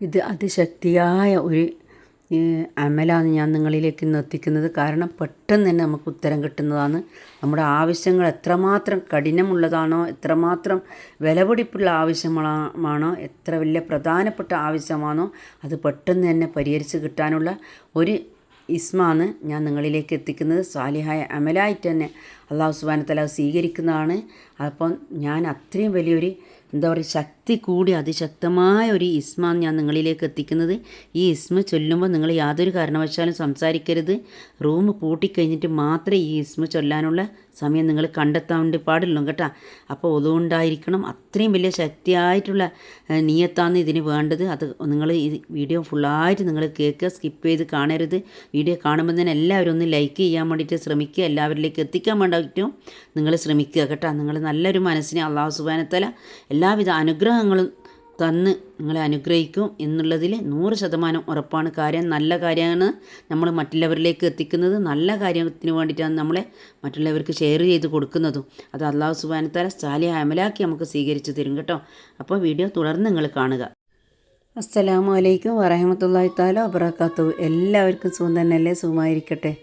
ഇത് അതിശക്തിയായ ഒരു അമലാണ് ഞാൻ നിങ്ങളിലേക്ക് ഇന്ന് എത്തിക്കുന്നത്. കാരണം പെട്ടെന്ന് തന്നെ നമുക്ക് ഉത്തരം കിട്ടുന്നതാണ്. നമ്മുടെ ആവശ്യങ്ങൾ എത്രമാത്രം കഠിനമുള്ളതാണോ എത്രമാത്രം വിലപിടിപ്പുള്ള ആവശ്യമാണോ എത്ര വലിയ പ്രധാനപ്പെട്ട ആവശ്യമാണോ അത് പെട്ടെന്ന് തന്നെ പരിഹരിച്ച് കിട്ടാനുള്ള ഒരു ഇസ്മാണ് ഞാൻ നിങ്ങളിലേക്ക് എത്തിക്കുന്നത്. സാലിഹായ അമലായിട്ട് തന്നെ അള്ളാഹു സുബാനത്തല സ്വീകരിക്കുന്നതാണ്. അപ്പം ഞാൻ അത്രയും വലിയൊരു എന്താ പറയുക ശക്തി കൂടി അതിശക്തമായ ഒരു ഇസ്മാണ് ഞാൻ നിങ്ങളിലേക്ക് എത്തിക്കുന്നത്. ഈ ഇസ്മ ചൊല്ലുമ്പോൾ നിങ്ങൾ യാതൊരു കാരണവശാലും സംസാരിക്കരുത്. റൂം പൂട്ടിക്കഴിഞ്ഞിട്ട് മാത്രമേ ഈ ഇസ്മ ചൊല്ലാനുള്ള സമയം നിങ്ങൾ കണ്ടെത്താൻ വേണ്ടി പാടുള്ളൂ കേട്ടോ. അപ്പോൾ ഒതുകൊണ്ടായിരിക്കണം അത്രയും വലിയ ശക്തിയായിട്ടുള്ള നീയത്താണ് ഇതിന് വേണ്ടത്. അത് നിങ്ങൾ ഈ വീഡിയോ ഫുള്ളായിട്ട് നിങ്ങൾ കേൾക്കുക സ്കിപ്പ് ചെയ്ത് കാണരുത്. വീഡിയോ കാണുമ്പോൾ തന്നെ എല്ലാവരും ഒന്ന് ലൈക്ക് ചെയ്യാൻ വേണ്ടിയിട്ട് ശ്രമിക്കുക. എല്ലാവരിലേക്ക് എത്തിക്കാൻ വേണ്ടിയിട്ടും നിങ്ങൾ ശ്രമിക്കുക കേട്ടോ. നിങ്ങൾ നല്ലൊരു മനസ്സിനെ അള്ളാഹു സുബാനത്തല എല്ലാവിധ അനുഗ്രഹങ്ങളും തന്ന് നിങ്ങളെ അനുഗ്രഹിക്കും എന്നുള്ളതിൽ നൂറ് ശതമാനം ഉറപ്പാണ്. കാര്യം നല്ല കാര്യമാണ് നമ്മൾ മറ്റുള്ളവരിലേക്ക് എത്തിക്കുന്നത്. നല്ല കാര്യത്തിന് വേണ്ടിയിട്ടാണ് നമ്മളെ മറ്റുള്ളവർക്ക് ഷെയർ ചെയ്ത് കൊടുക്കുന്നതും. അത് അള്ളാഹു സുബാനത്താല സാലിയ അമലാക്കി നമുക്ക് സ്വീകരിച്ച് തരും കേട്ടോ. അപ്പോൾ വീഡിയോ തുടർന്ന് നിങ്ങൾ കാണുക. അസ്സലാമു അലൈക്കും വറഹമത്തല്ലാഹി താല അബ്രാക്കാത്തു എല്ലാവർക്കും സുഖം തന്നെയല്ലേ? സുഖമായിരിക്കട്ടെ.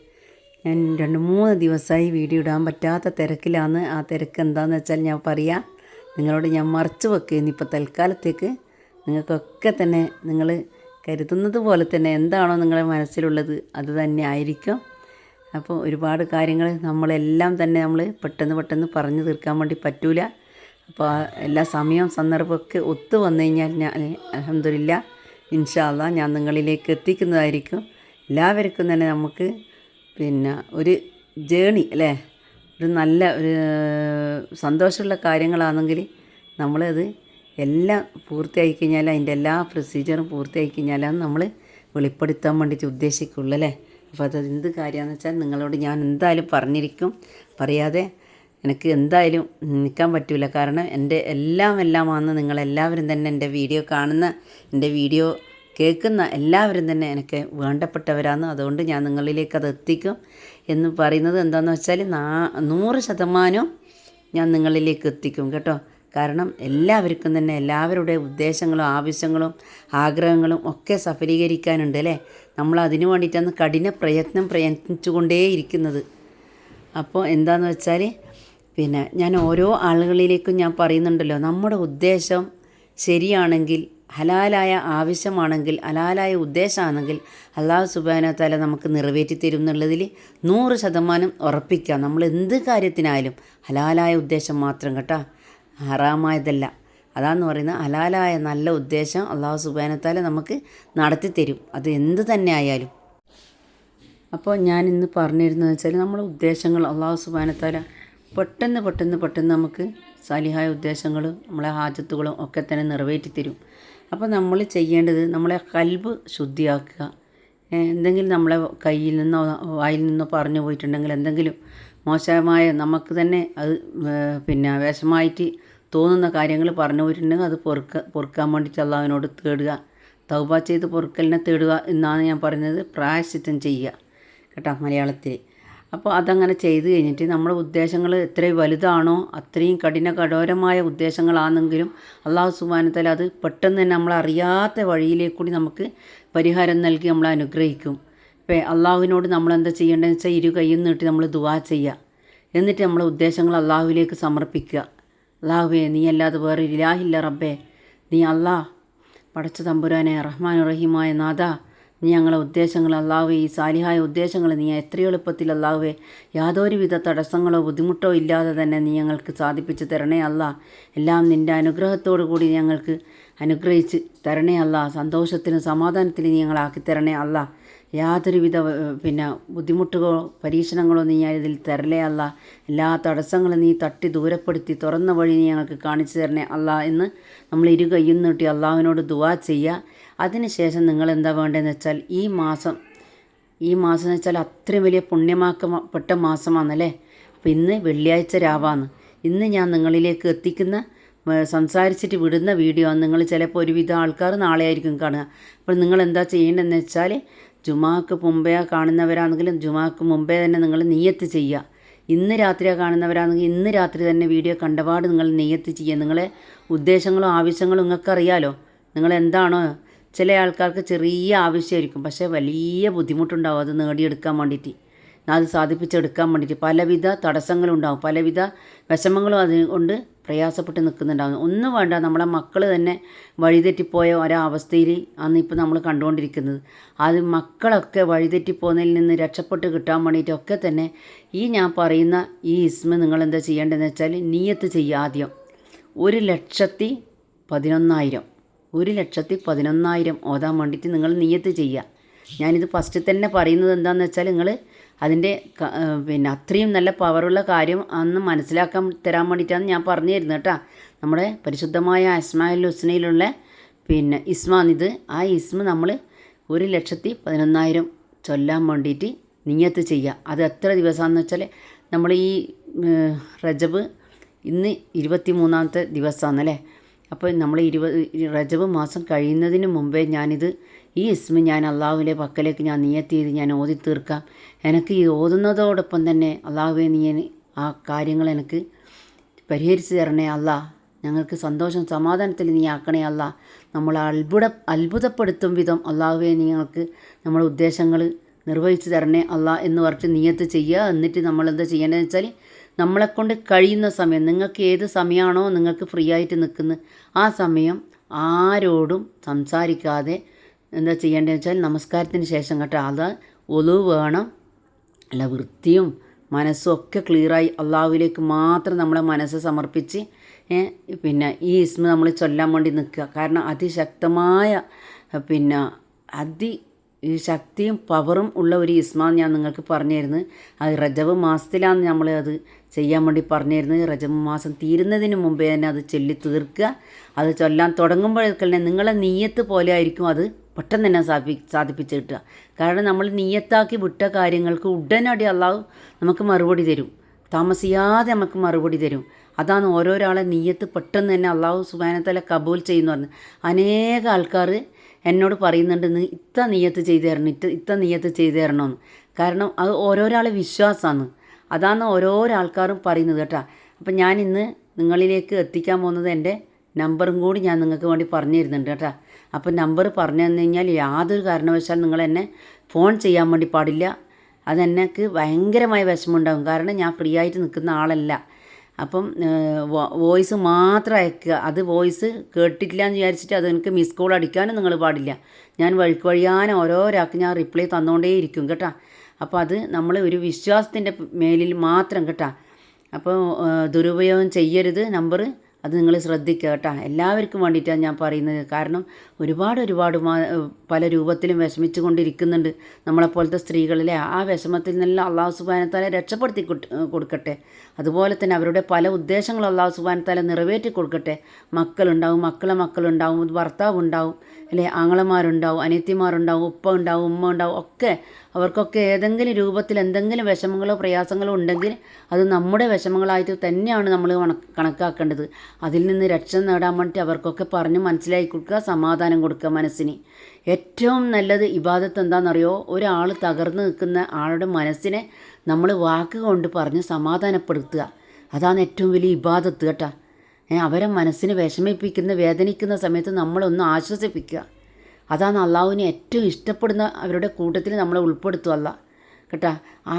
ഞാൻ രണ്ട് മൂന്ന് ദിവസമായി വീഡിയോ ഇടാൻ പറ്റാത്ത തിരക്കിലാണ്. ആ തിരക്ക് എന്താണെന്ന് വെച്ചാൽ ഞാൻ പറയാം. നിങ്ങളോട് ഞാൻ മറച്ചു വെക്കുകയെന്ന് ഇപ്പോൾ തൽക്കാലത്തേക്ക് നിങ്ങൾക്കൊക്കെ തന്നെ നിങ്ങൾ കരുതുന്നത് പോലെ തന്നെ എന്താണോ നിങ്ങളുടെ മനസ്സിലുള്ളത് അത് തന്നെ ആയിരിക്കും. അപ്പോൾ ഒരുപാട് കാര്യങ്ങൾ നമ്മളെല്ലാം തന്നെ നമ്മൾ പെട്ടെന്ന് പെട്ടെന്ന് പറഞ്ഞു തീർക്കാൻ വേണ്ടി പറ്റൂല. അപ്പോൾ എല്ലാ സമയവും സന്ദർഭമൊക്കെ ഒത്തു വന്നു കഴിഞ്ഞാൽ ഞാൻ അലഹമില്ല ഇൻഷാല്ല ഞാൻ നിങ്ങളിലേക്ക് എത്തിക്കുന്നതായിരിക്കും. എല്ലാവർക്കും തന്നെ നമുക്ക് പിന്നെ ഒരു ജേണി അല്ലേ? ഒരു നല്ല ഒരു സന്തോഷമുള്ള കാര്യങ്ങളാണെങ്കിൽ നമ്മളത് എല്ലാം പൂർത്തിയാക്കി കഴിഞ്ഞാൽ അതിന്റെ എല്ലാ പ്രൊസീജിയറും പൂർത്തിയാക്കി കഴിഞ്ഞാലാണ് നമ്മൾ വെളിപ്പെടുത്താൻ വേണ്ടിയിട്ട് ഉദ്ദേശിക്കുള്ളൂ അല്ലേ? അപ്പോൾ അത് എന്ത് കാര്യമാണെന്ന് വെച്ചാൽ നിങ്ങളോട് ഞാൻ എന്തായാലും പറഞ്ഞിരിക്കും. പറയാതെ എനിക്ക് എന്തായാലും നിൽക്കാൻ പറ്റില്ല കാരണം എന്റെ എല്ലാം എല്ലാമാണെന്ന് നിങ്ങളെല്ലാവരും തന്നെ എന്റെ വീഡിയോ കാണുന്ന എന്റെ വീഡിയോ കേൾക്കുന്ന എല്ലാവരും തന്നെ എനിക്ക് വേണ്ടപ്പെട്ടവരാണ് അതുകൊണ്ട് ഞാൻ നിങ്ങളിലേക്ക് അത് എത്തിക്കും എന്ന് പറയുന്നത് എന്താണെന്ന് വെച്ചാൽ നാ നൂറ് ശതമാനവും ഞാൻ നിങ്ങളിലേക്ക് എത്തിക്കും കേട്ടോ. കാരണം എല്ലാവർക്കും തന്നെ എല്ലാവരുടെ ഉദ്ദേശങ്ങളും ആവശ്യങ്ങളും ആഗ്രഹങ്ങളും ഒക്കെ സഫലീകരിക്കാനുണ്ട് അല്ലേ? നമ്മൾ അതിനു വേണ്ടിയിട്ടാണ് കഠിന പ്രയത്നം പ്രയത്നിച്ചുകൊണ്ടേയിരിക്കുന്നത് അപ്പോൾ എന്താണെന്ന് വെച്ചാൽ പിന്നെ ഞാൻ ഓരോ ആളുകളിലേക്കും ഞാൻ പറയുന്നുണ്ടല്ലോ നമ്മുടെ ഉദ്ദേശം ശരിയാണെങ്കിൽ ഹലാലായ ആവശ്യമാണെങ്കിൽ ഹലാലായ ഉദ്ദേശമാണെങ്കിൽ അള്ളാഹു സുബാന തല നമുക്ക് നിറവേറ്റി തരും എന്നുള്ളതിൽ നൂറ് ശതമാനം ഉറപ്പിക്കാം നമ്മൾ എന്ത് കാര്യത്തിനായാലും ഹലാലായ ഉദ്ദേശം മാത്രം കേട്ടോ ഹറാമായതല്ല. അതാന്ന് പറയുന്നത് ഹലാലായ നല്ല ഉദ്ദേശം അള്ളാഹു സുബാനത്താല നമുക്ക് നടത്തി തരും. അത് എന്ത് തന്നെ ആയാലും. അപ്പോൾ ഞാൻ ഇന്ന് പറഞ്ഞിരുന്നത് വെച്ചാൽ നമ്മൾ ഉദ്ദേശങ്ങൾ അള്ളാഹു സുബാനത്താല പെട്ടെന്ന് പെട്ടെന്ന് പെട്ടെന്ന് നമുക്ക് സാലിഹായ ഉദ്ദേശങ്ങളും നമ്മളെ ഹാജത്തുകളും ഒക്കെ തന്നെ നിറവേറ്റി തരും. അപ്പോൾ നമ്മൾ ചെയ്യേണ്ടത് നമ്മളെ കൽബ് ശുദ്ധിയാക്കുക. എന്തെങ്കിലും നമ്മളെ കയ്യിൽ നിന്നോ വായിൽ നിന്നോ പറഞ്ഞു പോയിട്ടുണ്ടെങ്കിൽ എന്തെങ്കിലും മോശമായ നമുക്ക് തന്നെ അത് പിന്നെ വിഷമായിട്ട് തോന്നുന്ന കാര്യങ്ങൾ പറഞ്ഞു പോയിട്ടുണ്ടെങ്കിൽ അത് പൊറുക്ക പൊറുക്കാൻ വേണ്ടിയിട്ട് അള്ളാവിനോട് തേടുക. തൗബ ചെയ്ത് പൊറുക്കലിനെ തേടുക എന്നാണ് ഞാൻ പറഞ്ഞത്. പ്രായശ്ചിത്തം ചെയ്യുക. കേട്ടോ മലയാളത്തിൽ അപ്പോൾ അതങ്ങനെ ചെയ്ത് കഴിഞ്ഞിട്ട് നമ്മുടെ ഉദ്ദേശങ്ങൾ എത്ര വലുതാണോ അത്രയും കഠിന കഠോരമായ ഉദ്ദേശങ്ങളാണെങ്കിലും അള്ളാഹു സുബാനത്തല അത് പെട്ടെന്ന് തന്നെ നമ്മൾ അറിയാത്ത വഴിയിലേക്ക് കൂടി നമുക്ക് പരിഹാരം നൽകി നമ്മളെ അനുഗ്രഹിക്കും. ഇപ്പം അള്ളാഹുവിനോട് നമ്മൾ എന്താ ചെയ്യേണ്ടതെന്ന് വെച്ചാൽ ഇരു കൈയിൽ നീട്ടി നമ്മൾ ദുവാ ചെയ്യുക എന്നിട്ട് നമ്മളെ ഉദ്ദേശങ്ങൾ അള്ളാഹുവിലേക്ക് സമർപ്പിക്കുക. അള്ളാഹുവേ നീ അല്ലാതെ വേറെ ഇലാഹില്ല റബ്ബേ. നീ അള്ളാഹ് പടച്ച തമ്പുരാനെ റഹ്മാൻ റഹീമായ നാഥ നീ ഞങ്ങളെ ഉദ്ദേശങ്ങൾ അള്ളാഹുവെ ഈ സാലിഹായ ഉദ്ദേശങ്ങൾ നീ എത്ര എളുപ്പത്തിൽ അള്ളാഹുവെ യാതൊരുവിധ തടസ്സങ്ങളോ ബുദ്ധിമുട്ടോ ഇല്ലാതെ തന്നെ നീ ഞങ്ങൾക്ക് സാധിപ്പിച്ച് തരണേ അല്ല എല്ലാം നിന്റെ അനുഗ്രഹത്തോടു കൂടി ഞങ്ങൾക്ക് അനുഗ്രഹിച്ച് തരണേ അല്ല സന്തോഷത്തിനും സമാധാനത്തിനും നീ ഞങ്ങളാക്കി തരണേ അല്ല യാതൊരുവിധ പിന്നെ ബുദ്ധിമുട്ടുകളോ പരീക്ഷണങ്ങളോ നീ ഇതിൽ തരലേ അല്ല. എല്ലാ തടസ്സങ്ങളും നീ തട്ടി ദൂരപ്പെടുത്തി തുറന്ന വഴി നീ ഞങ്ങൾക്ക് കാണിച്ചു തരണേ അല്ല എന്ന് നമ്മൾ ഇരു കയ്യും നീട്ടി അള്ളാഹുവിനോട് ദുവാ ചെയ്യുക അതിനുശേഷം നിങ്ങൾ എന്താ വേണ്ടതെന്ന് വെച്ചാൽ ഈ മാസം ഈ മാസം എന്ന് വെച്ചാൽ അത്രയും വലിയ പുണ്യമാക്കപ്പെട്ട മാസമാണല്ലേ? അപ്പോൾ ഇന്ന് വെള്ളിയാഴ്ച രാവാണ്. ഇന്ന് ഞാൻ നിങ്ങളിലേക്ക് എത്തിക്കുന്ന സംസാരിച്ചിട്ട് വിടുന്ന വീഡിയോ നിങ്ങൾ ചിലപ്പോൾ ഒരുവിധ ആൾക്കാർ നാളെ ആയിരിക്കും കാണുക. അപ്പോൾ നിങ്ങൾ എന്താ ചെയ്യേണ്ടതെന്ന് വെച്ചാൽ ജുമാക്ക് മുമ്പേ കാണുന്നവരാണെങ്കിലും ജുമാക്ക് മുമ്പേ തന്നെ നിങ്ങൾ നീയത്ത് ചെയ്യുക. ഇന്ന് രാത്രിയാണ് കാണുന്നവരാണെങ്കിൽ ഇന്ന് രാത്രി തന്നെ വീഡിയോ കണ്ടപാട് നിങ്ങൾ നെയ്യത്ത് ചെയ്യുക. നിങ്ങളെ ഉദ്ദേശങ്ങളും ആവശ്യങ്ങളും നിങ്ങൾക്ക് അറിയാലോ. നിങ്ങൾ എന്താണോ ചില ആൾക്കാർക്ക് ചെറിയ ആവശ്യമായിരിക്കും. പക്ഷേ വലിയ ബുദ്ധിമുട്ടുണ്ടാവും. അത് നേടിയെടുക്കാൻ വേണ്ടിയിട്ട്. അത് സാധിപ്പിച്ചെടുക്കാൻ വേണ്ടിയിട്ട് പലവിധ തടസ്സങ്ങളുണ്ടാകും പലവിധ വിഷമങ്ങളും അതുകൊണ്ട് പ്രയാസപ്പെട്ട് നിൽക്കുന്നുണ്ടാകും ഒന്നും വേണ്ട നമ്മളെ മക്കൾ തന്നെ വഴിതെറ്റിപ്പോയ ഒരവസ്ഥയിൽ അന്ന് ഇപ്പോൾ നമ്മൾ കണ്ടുകൊണ്ടിരിക്കുന്നത്. അത് മക്കളൊക്കെ വഴിതെറ്റിപ്പോകുന്നതിൽ നിന്ന് രക്ഷപ്പെട്ട് കിട്ടാൻ വേണ്ടിയിട്ടൊക്കെ തന്നെ ഈ ഞാൻ പറയുന്ന ഈ ഇസ്മ നിങ്ങൾ എന്താ ചെയ്യേണ്ടതെന്ന് വെച്ചാൽ നീയത്ത് ചെയ്യുക ആദ്യം. ഒരു ലക്ഷത്തി പതിനൊന്നായിരം. ഒരു ലക്ഷത്തി പതിനൊന്നായിരം ഓതാൻ വേണ്ടിയിട്ട് നിങ്ങൾ നീയത്ത് ചെയ്യുക. ഞാനിത് ഫസ്റ്റ് തന്നെ പറയുന്നത് എന്താണെന്ന് വെച്ചാൽ നിങ്ങൾ അതിന്റെ പിന്നെ അത്രയും നല്ല പവറുള്ള കാര്യം അന്ന് മനസ്സിലാക്കാൻ തരാൻ വേണ്ടിയിട്ടാണ് ഞാൻ പറഞ്ഞു തരുന്നത് കേട്ടോ. നമ്മുടെ പരിശുദ്ധമായ അസ്മായിൽ ഹുസ്നയിലുള്ള പിന്നെ ഇസ്മാനിത് ആ ഇസ്മ നമ്മൾ ഒരു ലക്ഷത്തി പതിനൊന്നായിരം ചൊല്ലാൻ വേണ്ടിയിട്ട് നിയത്ത് ചെയ്യുക. അത് എത്ര ദിവസമാണെന്ന് വെച്ചാൽ നമ്മൾ ഈ റജബ് ഇന്ന് ഇരുപത്തി മൂന്നാമത്തെ ദിവസമാണല്ലേ? അപ്പോൾ നമ്മൾ ഇരുപത് റജബ് മാസം കഴിയുന്നതിന് മുമ്പേ ഞാനിത് ഈ ഇസ്മ ഞാൻ അള്ളാഹുവിന്റെ പക്കലേക്ക് ഞാൻ നീയത്തിയത് ഞാൻ ഓതി തീർക്കാം. എനിക്ക് ഈ ഓതുന്നതോടൊപ്പം തന്നെ അള്ളാഹുവെ നീ ആ കാര്യങ്ങൾ എനിക്ക് പരിഹരിച്ച് തരണേ അല്ല ഞങ്ങൾക്ക് സന്തോഷം സമാധാനത്തിൽ നീ ആക്കണേ അല്ല നമ്മൾ അത്ഭുത അത്ഭുതപ്പെടുത്തും വിധം അള്ളാഹുവെ നിങ്ങൾക്ക് നമ്മുടെ ഉദ്ദേശങ്ങൾ നിർവഹിച്ച് തരണേ അല്ല എന്ന് പറഞ്ഞിട്ട് നീയത്ത് ചെയ്യുക. എന്നിട്ട് നമ്മളെന്താ ചെയ്യേണ്ടതെന്ന് വെച്ചാൽ നമ്മളെക്കൊണ്ട് കഴിയുന്ന സമയം നിങ്ങൾക്ക് ഏത് സമയമാണോ നിങ്ങൾക്ക് ഫ്രീ ആയിട്ട് നിൽക്കുന്നത് ആ സമയം ആരോടും സംസാരിക്കാതെ എന്താ ചെയ്യേണ്ടതെന്ന് വെച്ചാൽ നമസ്കാരത്തിന് ശേഷം കേട്ടോ. അത് ഒലു വേണം. അല്ല വൃത്തിയും മനസ്സും ഒക്കെ ക്ലിയറായി അള്ളാഹുവിലേക്ക് മാത്രം നമ്മളെ മനസ്സ് സമർപ്പിച്ച് പിന്നെ ഈ ഇസ്മ നമ്മൾ ചൊല്ലാൻ വേണ്ടി നിൽക്കുക. കാരണം അതിശക്തമായ പിന്നെ അതി ഈ ശക്തിയും പവറും ഉള്ള ഒരു ഇസ്മ ഞാൻ നിങ്ങൾക്ക് പറഞ്ഞു തരുന്നത് അത് റജബ് മാസത്തിലാണ് നമ്മൾ അത് ചെയ്യാൻ വേണ്ടി പറഞ്ഞു തരുന്നത് റജബ് മാസം തീരുന്നതിന് മുമ്പേ തന്നെ അത് ചൊല്ലി തീർക്കുക അത് ചൊല്ലാൻ തുടങ്ങുമ്പോഴേക്കല്ലേ നിങ്ങളെ നീയത്ത് പോലെ ആയിരിക്കും അത് പെട്ടെന്ന് തന്നെ സാധി സാധിപ്പിച്ച് കിട്ടുക. കാരണം നമ്മൾ നീയത്താക്കി വിട്ട കാര്യങ്ങൾക്ക് ഉടനടി അള്ളാഹു നമുക്ക് മറുപടി തരും. താമസിയാതെ നമുക്ക് മറുപടി തരും. അതാണ് ഓരോരാളെ നീയത്ത് പെട്ടെന്ന് തന്നെ അള്ളാഹു സുബാനത്തല കബൂൽ ചെയ്യുന്നു പറഞ്ഞു. അനേക ആൾക്കാർ എന്നോട് പറയുന്നുണ്ട് നീ ഇത്ത നീയത്ത് ചെയ്തു തരണം ഇത്ത ഇത്ത നീയത്ത് ചെയ്തു തരണമെന്ന് കാരണം അത് ഓരോരാളെ വിശ്വാസമാണ് അതാണ് ഓരോരാൾക്കാരും പറയുന്നത് കേട്ടോ. അപ്പം ഞാൻ ഇന്ന് നിങ്ങളിലേക്ക് എത്തിക്കാൻ പോകുന്നത് എന്റെ നമ്പറും കൂടി ഞാൻ നിങ്ങൾക്ക് വേണ്ടി പറഞ്ഞു തരുന്നുണ്ട് കേട്ടോ. അപ്പം നമ്പർ പറഞ്ഞു തന്നു കഴിഞ്ഞാൽ യാതൊരു കാരണവശാൽ നിങ്ങൾ എന്നെ ഫോൺ ചെയ്യാൻ വേണ്ടി പാടില്ല. അതെന്നെക്ക് ഭയങ്കരമായ വിഷമമുണ്ടാകും കാരണം ഞാൻ ഫ്രീ ആയിട്ട് നിൽക്കുന്ന ആളല്ല. അപ്പം വോയിസ് മാത്രം അയക്കുക. അത് വോയിസ് കേട്ടിട്ടില്ല എന്ന് വിചാരിച്ചിട്ട് അത് എനിക്ക് മിസ് കോൾ അടിക്കാനും നിങ്ങൾ പാടില്ല. ഞാൻ വഴിക്ക് വഴിയാനും ഓരോരാൾക്ക് ഞാൻ റിപ്ലൈ തന്നുകൊണ്ടേയിരിക്കും കേട്ടോ. അപ്പോൾ അത് നമ്മൾ ഒരു വിശ്വാസത്തിന്റെ മേലിൽ മാത്രം കേട്ടോ. അപ്പോൾ ദുരുപയോഗം ചെയ്യരുത്. നമ്പർ അത് നിങ്ങൾ ശ്രദ്ധിക്കുക കേട്ടോ. എല്ലാവർക്കും വേണ്ടിയിട്ടാണ് ഞാൻ പറയുന്നത്. കാരണം ഒരുപാട് ഒരുപാട് പല രൂപത്തിലും വിഷമിച്ചു കൊണ്ടിരിക്കുന്നുണ്ട് നമ്മളെപ്പോലത്തെ സ്ത്രീകളിലെ. ആ വിഷമത്തിൽ നിന്നെല്ലാം അള്ളാഹു സുബാനത്താലെ രക്ഷപ്പെടുത്തി കൊടുക്കട്ടെ. അതുപോലെ തന്നെ അവരുടെ പല ഉദ്ദേശങ്ങളും അള്ളാഹു സുബാനത്താലെ നിറവേറ്റി കൊടുക്കട്ടെ. മക്കളുണ്ടാവും മക്കളെ മക്കളുണ്ടാവും ഭർത്താവ് ഉണ്ടാവും അല്ലെ? ആങ്ങളമാരുണ്ടാവും അനിയത്തിമാരുണ്ടാവും ഉപ്പ ഉണ്ടാവും ഉമ്മ ഉണ്ടാവും ഒക്കെ അവർക്കൊക്കെ ഏതെങ്കിലും രൂപത്തിൽ എന്തെങ്കിലും വിഷമങ്ങളോ പ്രയാസങ്ങളോ ഉണ്ടെങ്കിൽ അത് നമ്മുടെ വിഷമങ്ങളായിട്ട് തന്നെയാണ് നമ്മൾ കണക്കാക്കേണ്ടത്. അതിൽ നിന്ന് രക്ഷ നേടാൻ വേണ്ടി അവർക്കൊക്കെ പറഞ്ഞ് മനസ്സിലാക്കി കൊടുക്കുക സമാധാനം കൊടുക്കുക മനസ്സിന്. ഏറ്റവും നല്ലത് ഇബാദത്ത് എന്താണെന്നറിയോ? ഒരാൾ തകർന്നു നിൽക്കുന്ന ആളുടെ മനസ്സിനെ നമ്മൾ വാക്ക് കൊണ്ട് പറഞ്ഞ് സമാധാനപ്പെടുത്തുക. അതാണ് ഏറ്റവും വലിയ ഇബാദത്ത് കേട്ടോ. അവരെ മനസ്സിന് വിഷമിപ്പിക്കുന്ന വേദനിക്കുന്ന സമയത്ത് നമ്മളൊന്ന് ആശ്വസിപ്പിക്കുക. അതാണ് അള്ളാഹുവിനെ ഏറ്റവും ഇഷ്ടപ്പെടുന്ന അവരുടെ കൂട്ടത്തിൽ നമ്മളെ ഉൾപ്പെടുത്തുമല്ല കേട്ടാ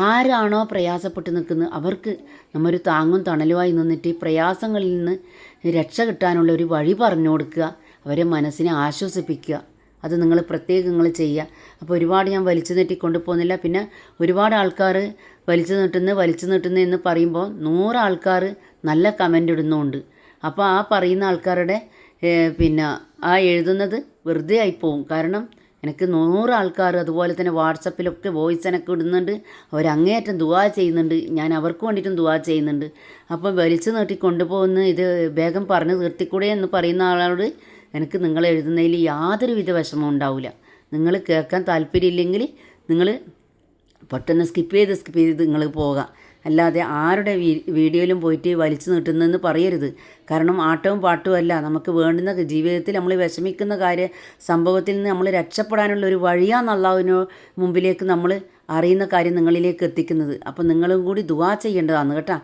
ആരാണോ പ്രയാസപ്പെട്ട് നിൽക്കുന്നത് അവർക്ക് നമ്മൊരു താങ്ങും തണലുമായി നിന്നിട്ട് ഈ പ്രയാസങ്ങളിൽ നിന്ന് രക്ഷ കിട്ടാനുള്ള ഒരു വഴി പറഞ്ഞു കൊടുക്കുക അവരെ മനസ്സിനെ ആശ്വസിപ്പിക്കുക. അത് നിങ്ങൾ പ്രത്യേകം നിങ്ങൾ ചെയ്യുക. അപ്പോൾ ഒരുപാട് ഞാൻ വലിച്ചു നീട്ടി കൊണ്ടുപോകുന്നില്ല. പിന്നെ ഒരുപാട് ആൾക്കാർ വലിച്ചു നീട്ടുന്നു വലിച്ചു നീട്ടുന്നു എന്ന് പറയുമ്പോൾ നൂറ് ആൾക്കാർ നല്ല കമന്റ് ഇടുന്നുണ്ട്. അപ്പോൾ ആ പറയുന്ന ആൾക്കാരുടെ പിന്നെ ആ എഴുതുന്നത് വെറുതെ ആയിപ്പോവും. കാരണം എനിക്ക് നൂറ് ആൾക്കാർ അതുപോലെ തന്നെ വാട്സപ്പിലൊക്കെ വോയിസ് എനിക്ക് ഇടുന്നുണ്ട്. അവർ അങ്ങേയറ്റം ദുവാ ചെയ്യുന്നുണ്ട്. ഞാൻ അവർക്ക് വേണ്ടിയിട്ടും ദുവാ ചെയ്യുന്നുണ്ട്. അപ്പം വലിച്ചു നീട്ടി കൊണ്ടുപോകുന്ന ഇത് വേഗം പറഞ്ഞ് തീർത്തിക്കൂടെ എന്ന് പറയുന്ന ആളോട് എനിക്ക് നിങ്ങൾ എഴുതുന്നതിൽ യാതൊരുവിധ വിഷമവും ഉണ്ടാവില്ല നിങ്ങൾ കേൾക്കാൻ താല്പര്യമില്ലെങ്കിൽ നിങ്ങൾ പെട്ടെന്ന് സ്കിപ്പ് ചെയ്ത് സ്കിപ്പ് ചെയ്ത് നിങ്ങൾ പോകാം. അല്ലാതെ ആരുടെ വീഡിയോയിലും പോയിട്ട് വലിച്ചു നീട്ടുന്നതെന്ന് പറയരുത്. കാരണം ആട്ടവും പാട്ടും അല്ല. നമുക്ക് വേണ്ടുന്ന ജീവിതത്തിൽ നമ്മൾ വിഷമിക്കുന്ന കാര്യ സംഭവത്തിൽ നിന്ന് നമ്മൾ രക്ഷപ്പെടാനുള്ള ഒരു വഴിയാണ് മുമ്പിലേക്ക് നമ്മൾ അറിയുന്ന കാര്യം നിങ്ങളിലേക്ക് എത്തിക്കുന്നത്. അപ്പോൾ നിങ്ങളും കൂടി ദുവാ ചെയ്യേണ്ടതാണ് കേട്ടോ.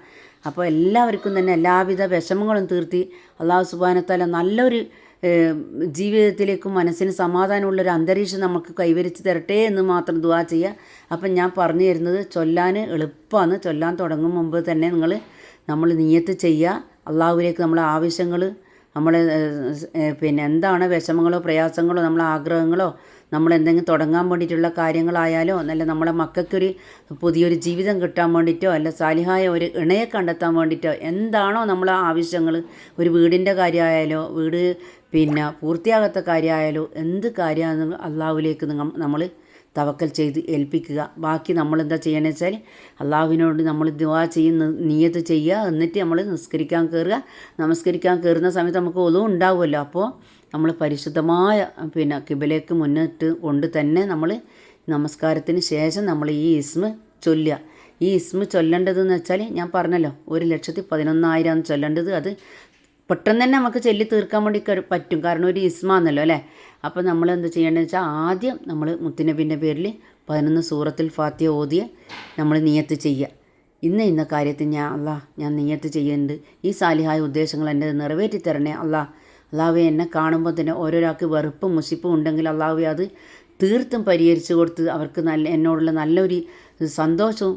അപ്പോൾ എല്ലാവർക്കും തന്നെ എല്ലാവിധ വിഷമങ്ങളും തീർത്തി അള്ളാഹു സുബാനത്താല നല്ലൊരു ജീവിതത്തിലേക്കും മനസ്സിന് സമാധാനമുള്ളൊരു അന്തരീക്ഷം നമുക്ക് കൈവരിച്ച് തരട്ടെ എന്ന് മാത്രം ദുവാ ചെയ്യുക. അപ്പം ഞാൻ പറഞ്ഞു തരുന്നത് ചൊല്ലാൻ എളുപ്പമാണ്. ചൊല്ലാൻ തുടങ്ങും മുമ്പ് തന്നെ നിങ്ങൾ നമ്മൾ നീയത്ത് ചെയ്യുക. അള്ളാഹുവിലേക്ക് നമ്മളെ ആവശ്യങ്ങൾ ഏഹ്, പിന്നെ എന്താണ് വിഷമങ്ങളോ പ്രയാസങ്ങളോ നമ്മളെ ആഗ്രഹങ്ങളോ നമ്മൾ എന്തെങ്കിലും തുടങ്ങാൻ വേണ്ടിയിട്ടുള്ള കാര്യങ്ങളായാലോ അല്ല നമ്മളെ മക്കൾക്കൊരു പുതിയൊരു ജീവിതം കിട്ടാൻ വേണ്ടിയിട്ടോ അല്ല സാലിഹായ ഒരു ഇണയെ കണ്ടെത്താൻ വേണ്ടിയിട്ടോ എന്താണോ നമ്മളെ ആവശ്യങ്ങൾ ഒരു വീടിന്റെ കാര്യമായാലോ വീട് പിന്നെ പൂർത്തിയാകാത്ത കാര്യമായാലോ എന്ത് കാര്യമാണ് അള്ളാഹുവിലേക്ക് നിങ്ങൾ നമ്മൾ തവക്കൽ ചെയ്ത് ഏൽപ്പിക്കുക. ബാക്കി നമ്മൾ എന്താ ചെയ്യണമെന്ന് വെച്ചാൽ അള്ളാഹുവിനോട് നമ്മൾ ദുവാ ചെയ്യുന്ന നീയത്ത് ചെയ്യുക. എന്നിട്ട് നമ്മൾ നിസ്കരിക്കാൻ കയറുക നമസ്കരിക്കാൻ കയറുന്ന സമയത്ത് നമുക്ക് ഒന്നും ഉണ്ടാവുമല്ലോ. അപ്പോൾ നമ്മൾ പരിശുദ്ധമായ പിന്നെ കിബിലേക്ക് മുന്നിട്ട് കൊണ്ട് തന്നെ നമ്മൾ നമസ്കാരത്തിന് ശേഷം നമ്മൾ ഈ ഇസ്മ ചൊല്ലുക. ഈ ഇസ്മ ചൊല്ലേണ്ടതെന്ന് വെച്ചാൽ ഞാൻ പറഞ്ഞല്ലോ ഒരു ലക്ഷത്തി പതിനൊന്നായിരമാണ് ചൊല്ലേണ്ടത്. അത് പെട്ടെന്ന് തന്നെ നമുക്ക് ചൊല്ലി തീർക്കാൻ വേണ്ടി പറ്റും. കാരണം ഒരു ഇസ്മാന്നല്ലോ അല്ലേ? അപ്പോൾ നമ്മൾ എന്ത് ചെയ്യേണ്ടതെന്ന് വെച്ചാൽ ആദ്യം നമ്മൾ മുത്തുനബിന്റെ പേരിൽ പതിനൊന്ന് സൂറത്തിൽ ഫാത്തിയ ഓതിയ നമ്മൾ നിയത്ത് ചെയ്യുക. ഇന്ന ഇന്ന കാര്യത്തിൽ ഞാൻ അല്ലാ ഞാൻ നിയത്ത് ചെയ്യുന്നുണ്ട്. ഈ സാലിഹായ ഉദ്ദേശങ്ങൾ എന്റെ നിറവേറ്റി തരണേ അല്ലാ അള്ളാഹുവെ എന്നെ കാണുമ്പോൾ തന്നെ ഓരോരാൾക്ക് വെറുപ്പും മുഷിപ്പും ഉണ്ടെങ്കിൽ അള്ളാഹുവെ അത് തീർത്തും പരിഹരിച്ചു കൊടുത്ത് അവർക്ക് നല്ല എന്നോടുള്ള നല്ലൊരു സന്തോഷവും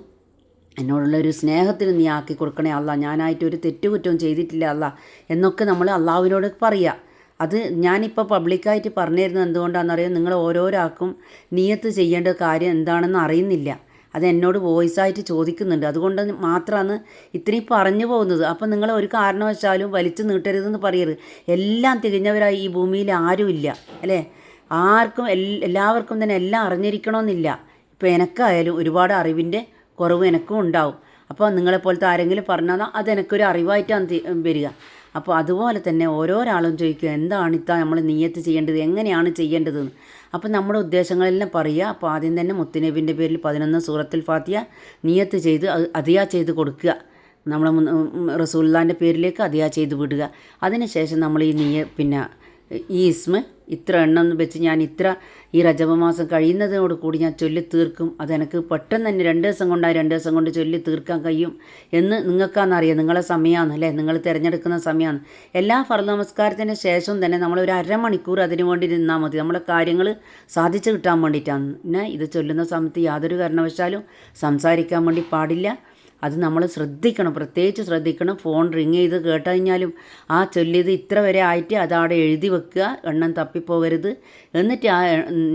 എന്നോടുള്ള ഒരു സ്നേഹത്തിന് നീ ആക്കി കൊടുക്കണേ അല്ല. ഞാനായിട്ട് ഒരു തെറ്റുകുറ്റവും ചെയ്തിട്ടില്ല അല്ല. എന്നൊക്കെ നമ്മൾ അള്ളാഹുവിനോട് പറയുക അത് ഞാനിപ്പോൾ പബ്ലിക്കായിട്ട് പറഞ്ഞിരുന്നത് എന്തുകൊണ്ടാണെന്നറിയാം? നിങ്ങൾ ഓരോരാൾക്കും നിയത്ത് ചെയ്യേണ്ട കാര്യം എന്താണെന്ന് അറിയുന്നില്ല. അത് എന്നോട് വോയിസായിട്ട് ചോദിക്കുന്നുണ്ട്. അതുകൊണ്ട് മാത്രമാണ് ഇത്രയും പറഞ്ഞു പോകുന്നത്. അപ്പം നിങ്ങൾ ഒരു കാരണവശാലും വലിച്ചു നീട്ടരുതെന്ന് പറയരുത്. എല്ലാം തികഞ്ഞവരായി ഈ ഭൂമിയിൽ ആരുമില്ല അല്ലേ? ആർക്കും എല്ലാവർക്കും തന്നെ എല്ലാം അറിഞ്ഞിരിക്കണമെന്നില്ല. ഇപ്പോൾ എനിക്കായാലും ഒരുപാട് അറിവിന്റെ കുറവ് എനിക്കും ഉണ്ടാവും. അപ്പോൾ നിങ്ങളെപ്പോലത്തെ ആരെങ്കിലും പറഞ്ഞാൽ അത് എനിക്കൊരു അറിവായിട്ടാണ് വരിക. അപ്പോൾ അതുപോലെ തന്നെ ഓരോരാളും ചോദിക്കുക എന്താണ് ഇത്താ നമ്മൾ നീയത്ത് ചെയ്യേണ്ടത്? എങ്ങനെയാണ് ചെയ്യേണ്ടതെന്ന്? അപ്പോൾ നമ്മുടെ ഉദ്ദേശങ്ങളെല്ലാം പറയുക. അപ്പോൾ ആദ്യം തന്നെ മുത്തുനബിന്റെ പേരിൽ പതിനൊന്ന് സൂറത്തിൽ ഫാത്തിയ നീയത്ത് ചെയ്ത് അത് അതിയാ ചെയ്ത് കൊടുക്കുക. നമ്മൾ റസൂല്ലാന്റെ പേരിലേക്ക് അതിയാ ചെയ്ത് വിടുക. അതിനുശേഷം നമ്മൾ ഈ നീയ പിന്നെ ഈ ഇസ്മ ഇത്ര എണ്ണം വെച്ച് ഞാൻ ഇത്ര ഈ രജപമാസം കഴിയുന്നതിനോട് കൂടി ഞാൻ ചൊല്ലി തീർക്കും. അതെനിക്ക് പെട്ടെന്ന് തന്നെ രണ്ട് ദിവസം കൊണ്ടായി രണ്ട് ദിവസം കൊണ്ട് ചൊല്ലി തീർക്കാൻ കഴിയും എന്ന് നിങ്ങൾക്കാണെന്നറിയാം. നിങ്ങളെ സമയമാണ് അല്ലേ? നിങ്ങൾ തിരഞ്ഞെടുക്കുന്ന സമയമാണ്. എല്ലാ ഫർദ് നമസ്കാരത്തിന് ശേഷം തന്നെ നമ്മൾ ഒരു അരമണിക്കൂർ അതിനു വേണ്ടി നിന്നാൽ മതി. നമ്മളെ കാര്യങ്ങൾ സാധിച്ചു കിട്ടാൻ വേണ്ടിയിട്ടാണ്. പിന്നെ ഇത് ചൊല്ലുന്ന സമയത്ത് യാതൊരു കാരണവശാലും സംസാരിക്കാൻ വേണ്ടി പാടില്ല. അത് നമ്മൾ ശ്രദ്ധിക്കണം പ്രത്യേകിച്ച് ശ്രദ്ധിക്കണം. ഫോൺ റിങ് ചെയ്ത് കേട്ട് കഴിഞ്ഞാലും ആ ചൊല്ലിയത് ഇത്ര വരെ ആയിട്ട് അതവിടെ എഴുതി വെക്കുക എണ്ണം തപ്പിപ്പോകരുത്. എന്നിട്ട് ആ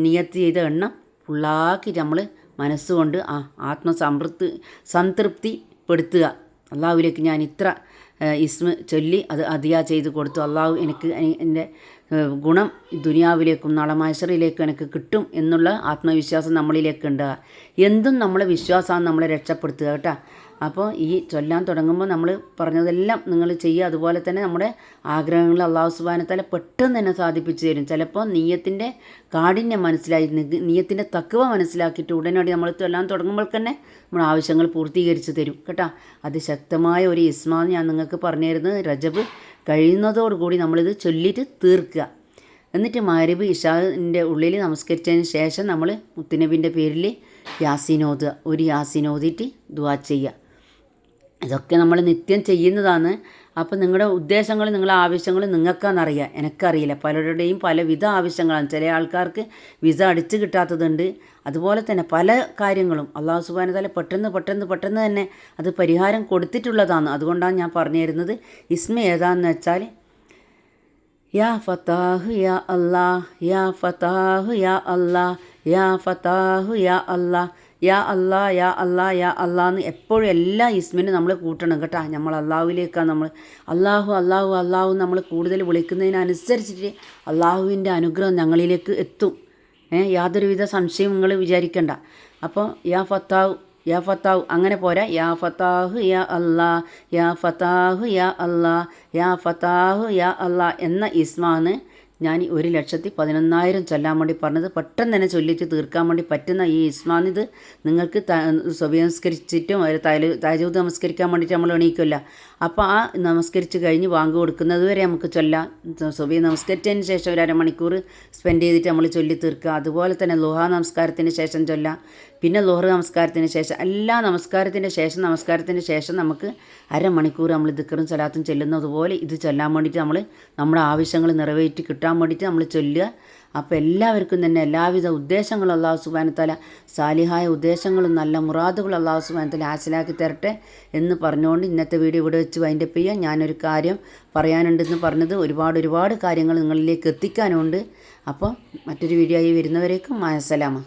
നിയത്ത് ചെയ്ത എണ്ണം ഫുള്ളാക്കി നമ്മൾ മനസ്സുകൊണ്ട് ആ ആത്മസംതൃപ്തി സംതൃപ്തി പെടുത്തുക അള്ളാഹുവിലേക്ക് ഞാൻ ഇത്ര ഇസ്മ ചൊല്ലി അത് അതിയാ ചെയ്ത് കൊടുത്തു. അള്ളാഹു എനിക്ക് എന്റെ ഗുണം ദുനിയാവിലേക്കും നാളെ എനിക്ക് കിട്ടും എന്നുള്ള ആത്മവിശ്വാസം നമ്മളിലേക്ക് ഉണ്ടാകുക എന്തും നമ്മളെ വിശ്വാസമാണ് നമ്മളെ രക്ഷപ്പെടുത്തുക കേട്ടോ. അപ്പോൾ ഈ ചൊല്ലാൻ തുടങ്ങുമ്പോൾ നമ്മൾ പറഞ്ഞതെല്ലാം നിങ്ങൾ ചെയ്യുക അതുപോലെ തന്നെ നമ്മുടെ ആഗ്രഹങ്ങൾ അള്ളാഹു സുബാനത്താലെ പെട്ടെന്ന് തന്നെ സാധിപ്പിച്ചു തരും. ചിലപ്പോൾ നീയത്തിന്റെ കാഠിന്യം മനസ്സിലായി നീയത്തിന്റെ തക്കവ മനസ്സിലാക്കിയിട്ട് ഉടനടി നമ്മൾ ചൊല്ലാൻ തുടങ്ങുമ്പോൾ തന്നെ നമ്മുടെ ആവശ്യങ്ങൾ പൂർത്തീകരിച്ച് തരും. കേട്ടോ? അതിശക്തമായ ഒരു ഇസ്മാ ഞാൻ നിങ്ങൾക്ക് പറഞ്ഞു തരുന്നത് രജബ് കഴിയുന്നതോടുകൂടി നമ്മളിത് ചൊല്ലിയിട്ട് തീർക്കുക. എന്നിട്ട് മാരിബ് ഇഷാന്റെ ഉള്ളിൽ നമസ്കരിച്ചതിന് ശേഷം നമ്മൾ മുത്തുനബിന്റെ പേരിൽ യാസീൻ ഒരു യാസിനോദിറ്റ് ദുവാ ചെയ്യുക. ഇതൊക്കെ നമ്മൾ നിത്യം ചെയ്യുന്നതാണ്. അപ്പോൾ നിങ്ങളുടെ ഉദ്ദേശങ്ങൾ നിങ്ങളുടെ ആവശ്യങ്ങൾ നിങ്ങൾക്കാണെന്നറിയാം. എനിക്കറിയില്ല. പലരുടെയും പലവിധ ആവശ്യങ്ങളാണ്. ചില ആൾക്കാർക്ക് വിസ അടിച്ചു കിട്ടാത്തതുണ്ട്. അതുപോലെ തന്നെ പല കാര്യങ്ങളും. അള്ളാഹു സുബാന തല പെട്ടെന്ന് പെട്ടെന്ന് പെട്ടെന്ന് തന്നെ അത് പരിഹാരം കൊടുത്തിട്ടുള്ളതാണ്. അതുകൊണ്ടാണ് ഞാൻ പറഞ്ഞു തരുന്നത്. ഇസ്മ ഏതാണെന്ന് വെച്ചാൽ യാ ഫത്താഹു യാ അല്ലാ യാ ഫത്താഹു യാ അല്ലാ യാ ഫത്താഹു യാ അല്ലാ യാ അല്ലാ യാ അല്ലാ യാ അല്ലാ എന്ന് എപ്പോഴും എല്ലാ ഇസ്മിനും നമ്മൾ കൂട്ടണം കേട്ടോ. നമ്മൾ അള്ളാഹുവിലേക്കാണ് നമ്മൾ അള്ളാഹു അള്ളാഹു അള്ളാഹു നമ്മൾ കൂടുതൽ വിളിക്കുന്നതിനനുസരിച്ചിട്ട് അള്ളാഹുവിന്റെ അനുഗ്രഹം ഞങ്ങളിലേക്ക് എത്തും. ഏ യാതൊരുവിധ സംശയവും നിങ്ങൾ വിചാരിക്കണ്ട. അപ്പോൾ യാ ഫത്താവ് യാ ഫത്താവ് അങ്ങനെ പോരാ. യാ ഫത്താഹു യാ അല്ലാ യാ ഫത്താഹു യാ അല്ലാ യാ ഫത്താഹു യാ അല്ലാ എന്ന ഇസ്മാണ് ഞാൻ ഒരു ലക്ഷത്തി പതിനൊന്നായിരം ചൊല്ലാൻ വേണ്ടി പറഞ്ഞത് പെട്ടെന്ന് തന്നെ ചൊല്ലിച്ച് തീർക്കാൻ വേണ്ടി പറ്റുന്ന ഈ ഇസ്മാനിത് നിങ്ങൾക്ക് സ്വഭ്യംസ്കരിച്ചിട്ടും ഒരു തല താജൂത് നമസ്കരിക്കാൻ വേണ്ടിയിട്ട് നമ്മൾ എണീക്കില്ല. അപ്പോൾ ആ നമസ്കരിച്ച് കഴിഞ്ഞ് വാങ്ക് കൊടുക്കുന്നത് വരെ നമുക്ക് ചൊല്ലാം. സുബി നമസ്കരിച്ചതിന് ശേഷം ഒരു അരമണിക്കൂർ സ്പെൻഡ് ചെയ്തിട്ട് നമ്മൾ ചൊല്ലി തീർക്കുക. അതുപോലെ തന്നെ ലോഹ നമസ്കാരത്തിന് ശേഷം ചൊല്ലാം. പിന്നെ ലോഹർ നമസ്കാരത്തിന് ശേഷം എല്ലാ നമസ്കാരത്തിന്റെ ശേഷം നമസ്കാരത്തിന് ശേഷം നമുക്ക് അരമണിക്കൂർ നമ്മൾ ദിക്കറും ചെല്ലുന്നത് പോലെ ഇത് ചൊല്ലാൻ വേണ്ടിയിട്ട് നമ്മൾ നമ്മുടെ ആവശ്യങ്ങൾ നിറവേറ്റി കിട്ടാൻ വേണ്ടിയിട്ട് നമ്മൾ ചൊല്ലുക. അപ്പോൾ എല്ലാവർക്കും തന്നെ എല്ലാവിധ ഉദ്ദേശങ്ങളും അള്ളാഹു സുബാനത്തല സാലിഹായ ഉദ്ദേശങ്ങളും നല്ല മുറാദുകളും അള്ളാഹു സുബാനത്തല ഹാസിലാക്കി തരട്ടെ എന്ന് പറഞ്ഞുകൊണ്ട് ഇന്നത്തെ വീഡിയോ ഇവിടെ വെച്ച് വൈൻഡപ്പ് ചെയ്യാം. ഞാനൊരു കാര്യം പറയാനുണ്ടെന്ന് പറഞ്ഞത് ഒരുപാട് ഒരുപാട് കാര്യങ്ങൾ നിങ്ങളിലേക്ക് എത്തിക്കാനുണ്ട്. അപ്പോൾ മറ്റൊരു വീഡിയോ ആയി വരുന്നവരേക്കും മായസലാമ